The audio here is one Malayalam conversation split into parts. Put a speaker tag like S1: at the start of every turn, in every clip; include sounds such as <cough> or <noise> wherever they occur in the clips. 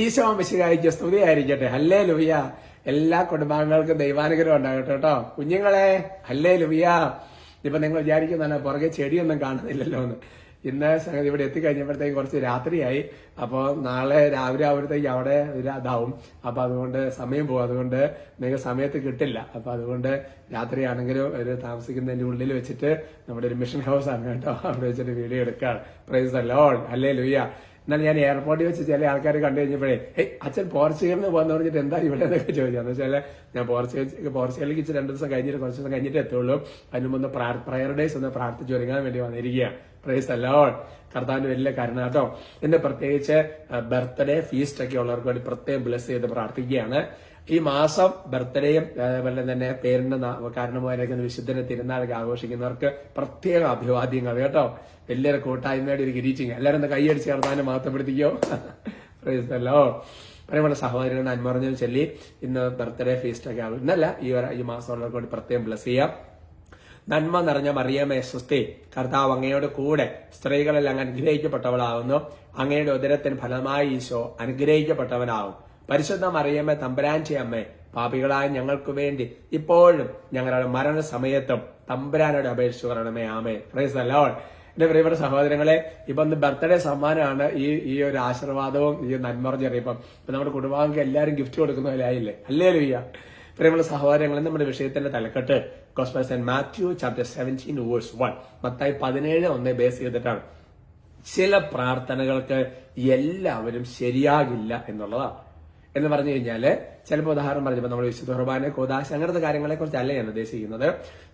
S1: ഈശോ മിശിഹായിക്ക് സ്തുതിയായിരിക്കട്ടെ. ഹല്ലേ ലുവിയ എല്ലാ കുടുംബാംഗങ്ങൾക്കും ദൈവാനുഗ്രഹം ഉണ്ടാകട്ടെ കേട്ടോ. കുഞ്ഞുങ്ങളെ ഹല്ലേ ലുവിയ ഇപ്പൊ നിങ്ങൾ വിചാരിക്കുന്നതാണ് പുറകെ ചെടിയൊന്നും കാണുന്നില്ലല്ലോ എന്ന് ഇന്ന് സംഗതി ഇവിടെ എത്തിക്കഴിഞ്ഞപ്പോഴത്തേക്ക് കുറച്ച് രാത്രിയായി. അപ്പോൾ നാളെ രാവിലെ ആവുമ്പോഴത്തേക്ക് അവിടെ ഇതാവും. അപ്പോൾ അപ്പൊ അതുകൊണ്ട് സമയം പോകും. അതുകൊണ്ട് നിങ്ങൾക്ക് സമയത്ത് കിട്ടില്ല. അപ്പോൾ അതുകൊണ്ട് രാത്രിയാണെങ്കിലും ഒരു താമസിക്കുന്നതിന്റെ ഉള്ളിൽ വെച്ചിട്ട് നമ്മുടെ ഒരു മിഷൻ ഹൗസ് ആണ് കേട്ടോ. അവിടെ വെച്ചിട്ട് വീഡിയോ എടുക്കുകയാണ് പ്രൈസ് ലോഡ് അല്ലേ ലുയ്യ എന്നാൽ ഞാൻ എയർപോർട്ടിൽ വെച്ച് ചില ആൾക്കാർ കണ്ടു കഴിഞ്ഞപ്പോഴേ ഏയ് അച്ഛൻ പോർച്ചുഗലിന് പോകാന്ന് പറഞ്ഞിട്ട് എന്താ ഇവിടെ? എന്നൊക്കെ ചോദിച്ചു. എന്ന് വെച്ചാൽ ഞാൻ പോർച്ചുഗൽ പോർച്ചുഗലിലേക്ക് ഇച്ചിരി രണ്ട് ദിവസം കഴിഞ്ഞിട്ട് കുറച്ച് ദിവസം കഴിഞ്ഞിട്ട് എത്തുള്ളൂ. അതിന് മുമ്പ് പ്രയർ ഡേയ്സ് ഒന്ന് പ്രാർത്ഥിച്ചു ഒരുങ്ങാൻ വേണ്ടി വന്നിരിക്കുകയാണ് പ്രൈസ് അല്ലോ കർത്താവിന് വലിയ കരുണ കേട്ടോ. എന്റെ പ്രത്യേകിച്ച് ബർത്ത്ഡേ ഫീസ്റ്റ് ഒക്കെ ഉള്ളവർക്ക് വേണ്ടി പ്രത്യേകം ബ്ലസ് ചെയ്ത് പ്രാർത്ഥിക്കുകയാണ്. ഈ മാസം ബർത്ത്ഡേയും അതുപോലെ തന്നെ പേരിന്റെ കാരണമായിരിക്കുന്ന വിശുദ്ധനെ തിരുനാളൊക്കെ ആഘോഷിക്കുന്നവർക്ക് പ്രത്യേക അഭിവാദ്യങ്ങൾ കേട്ടോ. വലിയൊരു കൂട്ടായ്മയുടെ ഒരു ഗിരീച്ചിങ് എല്ലാവരും ഒന്ന് കൈയടിച്ച് ചേർത്താനും മാത്രപ്പെടുത്തിക്കോ <laughs> പ്രൈസല്ലോ പറയുമ്പോൾ സഹോദരൻ അന്മറിഞ്ഞു ചൊല്ലി ഇന്ന് ബർത്ത്ഡേ ഫീസ്റ്റ് ഒക്കെ ആകും ഇന്നല്ല ഈ ഒരു ഈ മാസമുള്ളവർക്ക് വേണ്ടി പ്രത്യേകം ബ്ലസ് ചെയ്യാം. നന്മ നിറഞ്ഞ മറിയമേ സ്വസ്തി. കർത്താവ് അങ്ങയുടെ കൂടെ സ്ത്രീകളെല്ലാം അനുഗ്രഹിക്കപ്പെട്ടവളാവുന്നു. അങ്ങയുടെ ഉദരത്തിന് ഫലമായി ഈശോ അനുഗ്രഹിക്കപ്പെട്ടവനാവും. പരിശുദ്ധ മറിയമ്മേ തമ്പരാന്റെ അമ്മേ പാപികളായ ഞങ്ങൾക്ക് വേണ്ടി ഇപ്പോഴും ഞങ്ങളുടെ മരണസമയത്തും തമ്പുരാനോട് അപേക്ഷിച്ചു പറയണമേ ആമേ പ്രൈസ് അല്ലോൾ എന്റെ പ്രിയപ്പെട്ട സഹോദരങ്ങളെ ഇപ്പൊ ഒന്ന് ബർത്ത്ഡേ സമ്മാനമാണ് ഈ ഈ ഒരു ആശീർവാദവും ഈ നന്മറിഞ്ഞറിയപ്പം ഇപ്പൊ നമ്മുടെ കുടുംബാംഗങ്ങൾക്ക് എല്ലാവരും ഗിഫ്റ്റ് കൊടുക്കുന്ന പോലെയായില്ലേ അല്ലേ ലുയ്യ പ്രിയമുള്ള സഹോദരങ്ങളെ നമ്മുടെ വിഷയത്തിന്റെ തലക്കെട്ട് cosmos saint Matthew chapter seventeen verse one Mathai പതിനേഴ് ഒന്ന് ബേസ് ചെയ്തിട്ടാണ്. ചില പ്രാർത്ഥനകൾക്ക് എല്ലാവരും ശരിയാകില്ല എന്നുള്ളതാണ്. എന്ന് പറഞ്ഞു കഴിഞ്ഞാൽ ചിലപ്പോൾ ഉദാഹരണം പറഞ്ഞപ്പോൾ നമ്മൾ വിശുദ്ധ കുർബാന കോദാശ അങ്ങനത്തെ കാര്യങ്ങളെ കുറിച്ചല്ല ഞാൻ ഉദ്ദേശിക്കുന്നത്.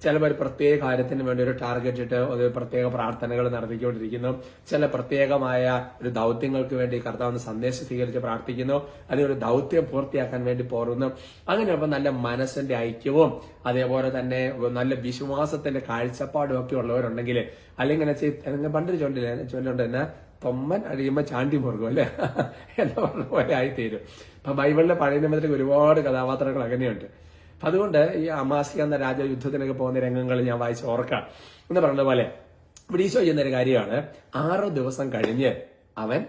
S1: ചിലപ്പോൾ ഒരു പ്രത്യേക കാര്യത്തിന് വേണ്ടി ഒരു ടാർഗറ്റ് ഇട്ട് ഒരു പ്രത്യേക പ്രാർത്ഥനകൾ നടത്തിക്കൊണ്ടിരിക്കുന്നു. ചില പ്രത്യേകമായ ഒരു ദൗത്യങ്ങൾക്ക് വേണ്ടി കർത്താവിന് സന്ദേശം സ്വീകരിച്ച് പ്രാർത്ഥിക്കുന്നു. ഒരു ദൗത്യം പൂർത്തിയാക്കാൻ വേണ്ടി പോരുന്നു. അങ്ങനെ അപ്പോൾ നല്ല മനസ്സിന്റെ ഐക്യവും അതേപോലെ തന്നെ നല്ല വിശ്വാസത്തിന്റെ കാഴ്ചപ്പാടും ഒക്കെ ഉള്ളവരുണ്ടെങ്കിൽ അല്ലെങ്കിൽ പണ്ടൊരു ചൊല്ലില്ല? ചൊല്ലുണ്ട് തന്നെ തൊമ്മൻ അഴിയുമ്പോൾ ചാണ്ടി മുറുകും അല്ലെ? എന്ന് പറഞ്ഞ പോലെ ആയിത്തീരും. അപ്പൊ ബൈബിളിലെ പഴയ നിയമത്തിലേക്ക് ഒരുപാട് കഥാപാത്രങ്ങൾ അങ്ങനെയുണ്ട്. അപ്പൊ അതുകൊണ്ട് ഈ അമാസിക എന്ന രാജയുദ്ധത്തിനൊക്കെ പോകുന്ന രംഗങ്ങൾ ഞാൻ വായിച്ച് ഓർക്കാം. എന്ന് പോലെ ഇവിടെ ഈശോ ചെയ്യുന്ന ഒരു കാര്യമാണ്. ആറ് ദിവസം കഴിഞ്ഞ് അവൻ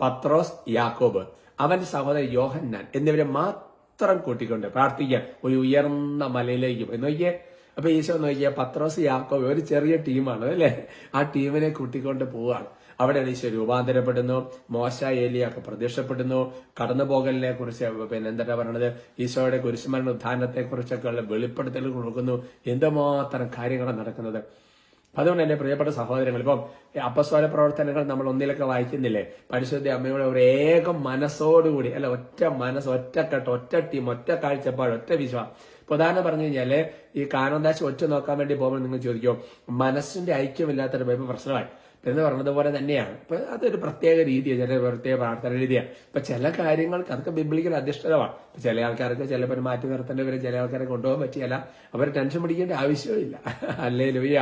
S1: പത്രോസ് യാക്കോബ് അവന്റെ സഹോദരൻ യോഹന്നാൻ എന്നിവരെ മാത്രം കൂട്ടിക്കൊണ്ട് പ്രാർത്ഥിക്കാൻ ഒരു ഉയർന്ന മലയിലേക്കും. എന്ന് നോക്കിയേ അപ്പൊ ഈശോ നോക്കിയ പത്രോസ് യാക്കോബ് ഒരു ചെറിയ ടീമാണ് അല്ലെ? ആ ടീമിനെ കൂട്ടിക്കൊണ്ട് പോവുകയാണ് അവിടെ എലീശ രൂപാന്തരപ്പെടുന്നു. മോശ ഏലിയൊക്കെ പ്രത്യക്ഷപ്പെടുന്നു. കടന്നുപോകലിനെ കുറിച്ച് പിന്നെ എന്താ പറയണത്? ഈശോയുടെ കുരിശുമരണ ഉദ്ധാനത്തെ കുറിച്ചൊക്കെ ഉള്ള വെളിപ്പെടുത്തൽ കൊടുക്കുന്നു. എന്തുമാത്രം കാര്യങ്ങളാണ് നടക്കുന്നത്? അതുകൊണ്ട് എന്റെ പ്രിയപ്പെട്ട സഹോദരങ്ങൾ ഇപ്പം അപ്പസ്വര പ്രവർത്തനങ്ങൾ നമ്മൾ ഒന്നിലൊക്കെ വായിക്കുന്നില്ലേ? പരിശുദ്ധ അമ്മയുടെ ഒരു ഏക മനസ്സോടുകൂടി അല്ല ഒറ്റ മനസ്സ് ഒറ്റക്കെട്ട് ഒറ്റ ടീം ഒറ്റ കാഴ്ചപ്പാട് ഒറ്റ വിശ്വാസം. പ്രധാനം പറഞ്ഞു കഴിഞ്ഞാൽ ഈ കാനന്ദാശ് ഒറ്റ നോക്കാൻ വേണ്ടി പോകുമ്പോൾ നിങ്ങൾ ചോദിക്കും മനസ്സിന്റെ ഐക്യമില്ലാത്തൊരു പ്രശ്നമായി. എന്ന് പറഞ്ഞതുപോലെ തന്നെയാണ്. ഇപ്പൊ അതൊരു പ്രത്യേക രീതിയാണ് ചില പ്രത്യേക പ്രാർത്ഥന രീതിയാണ് ഇപ്പൊ ചില കാര്യങ്ങൾക്ക് അതൊക്കെ ബിബ്ലിക്കൽ അധിഷ്ഠിതമാണ്. ചില ആൾക്കാർക്ക് ചിലപ്പോൾ മാറ്റി നിർത്തേണ്ടവരെ ചില ആൾക്കാരെ കൊണ്ടുപോകാൻ പറ്റിയല്ല. അവർ ടെൻഷൻ പിടിക്കേണ്ട ആവശ്യമില്ല <laughs> അല്ലേ ലുയ്യ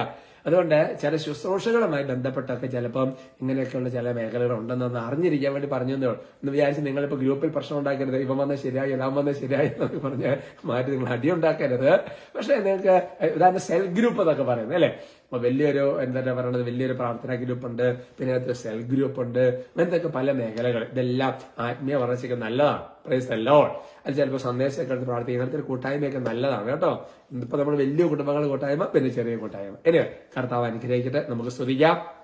S1: അതുകൊണ്ട് ചില ശുശ്രൂഷകളുമായി ബന്ധപ്പെട്ടൊക്കെ ചിലപ്പം ഇങ്ങനെയൊക്കെയുള്ള ചില മേഖലകൾ ഉണ്ടെന്നൊന്ന് അറിഞ്ഞിരിക്കാൻ വേണ്ടി പറഞ്ഞു എന്നേ എന്ന് വിചാരിച്ച് നിങ്ങളിപ്പോൾ ഗ്രൂപ്പിൽ പ്രശ്നം ഉണ്ടാക്കരുത്. ഇവൻ വന്നാൽ ശരിയായി എല്ലാം വന്നാൽ ശരിയായി എന്നൊക്കെ പറഞ്ഞ് മാറ്റി നിങ്ങൾ അടി ഉണ്ടാക്കരുത്. പക്ഷേ നിങ്ങൾക്ക് ഇതാണ് സെൽ ഗ്രൂപ്പ് എന്നൊക്കെ പറയുന്നത് അല്ലെ? അപ്പൊ വലിയൊരു എന്താ പറയുന്നത് വലിയൊരു പ്രാർത്ഥനാ ഗ്രൂപ്പ് ഉണ്ട്. പിന്നെ അതിനകത്ത് സെൽ ഗ്രൂപ്പ് ഉണ്ട്. അങ്ങനത്തെയൊക്കെ പല മേഖലകൾ. ഇതെല്ലാം ആത്മീയ വളർച്ചയ്ക്ക് നല്ലതാണ്. പ്രൈസ് അല്ലോ അത് ചിലപ്പോൾ സന്ദേശമൊക്കെ എടുത്ത് പ്രാർത്ഥിക്കും ഇങ്ങനത്തെ ഒരു കൂട്ടായ്മയൊക്കെ നല്ലതാണ് കേട്ടോ. ഇപ്പൊ നമ്മൾ വലിയ കുടുംബങ്ങൾ കൂട്ടായ്മ പിന്നെ ചെറിയ കൂട്ടായ്മ. ഇനി കർത്താവ് അനുഗ്രഹിക്കട്ടെ. നമുക്ക് സ്തുതിക്കാം.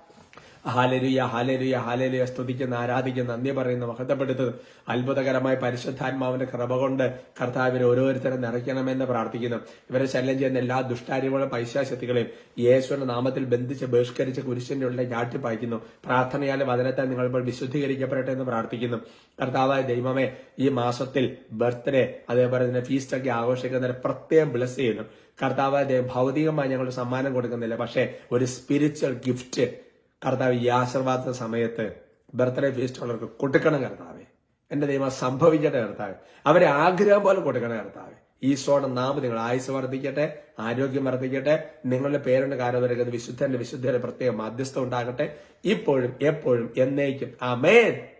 S1: ഹാലരുയ ഹാലരുയ ഹാലരുയ സ്തുതിക്കുന്ന ആരാധിക്കുന്ന നന്ദി പറയുന്ന മഹത്വപ്പെടുത്തുന്നു. അത്ഭുതകരമായ പരിശുദ്ധാത്മാവിന്റെ കൃപ കൊണ്ട് കർത്താവിനെ ഓരോരുത്തരും നിറയ്ക്കണമെന്ന് പ്രാർത്ഥിക്കുന്നു. ഇവരെ ശല്യം ചെയ്യുന്ന എല്ലാ ദുഷ്ടാരികളും പൈശാശക്തികളെയും യേശുവിന്റെ നാമത്തിൽ ബന്ധിച്ച് ബഹിഷ്കരിച്ച് കുരിശിന്റെ ഉള്ളിൽ ചാട്ടിപ്പായിക്കുന്നു പ്രാർത്ഥനയാലും വചനത്തെ നിങ്ങൾ ഇപ്പോൾ വിശുദ്ധീകരിക്കപ്പെടട്ടെ എന്ന് പ്രാർത്ഥിക്കുന്നു. കർത്താവായ ദൈവമേ ഈ മാസത്തിൽ ബർത്ത്ഡേ അതേപോലെ തന്നെ ഫീസ്റ്റ് ഒക്കെ ആഘോഷിക്കുന്നതിന് പ്രത്യേകം ബ്ലസ് ചെയ്യുന്നു. കർത്താവായ ദൈവം ഭൗതികമായി ഞങ്ങൾ സമ്മാനം കൊടുക്കുന്നില്ല പക്ഷേ ഒരു സ്പിരിച്വൽ ഗിഫ്റ്റ് കർത്താവ് ഈ ആശീർവാദ സമയത്ത് ബർത്ത്ഡേ ഫീസ്റ്റ് ഉള്ളവർക്ക് കൊടുക്കണം കർത്താവെ. എന്റെ ദൈവം സംഭവിക്കട്ടെ കർത്താവ്. അവരെ ആഗ്രഹം പോലെ കൊടുക്കണം കർത്താവ്. ഈശോയുടെ നാമം നിങ്ങൾ ആയുസ് വർദ്ധിക്കട്ടെ ആരോഗ്യം വർദ്ധിക്കട്ടെ നിങ്ങളുടെ പേരുടെ കാര്യം വിശുദ്ധന്റെ വിശുദ്ധയുടെ പ്രത്യേക മാധ്യസ്ഥ ഉണ്ടാകട്ടെ. ഇപ്പോഴും എപ്പോഴും എന്നേക്കും. ആമേൻ.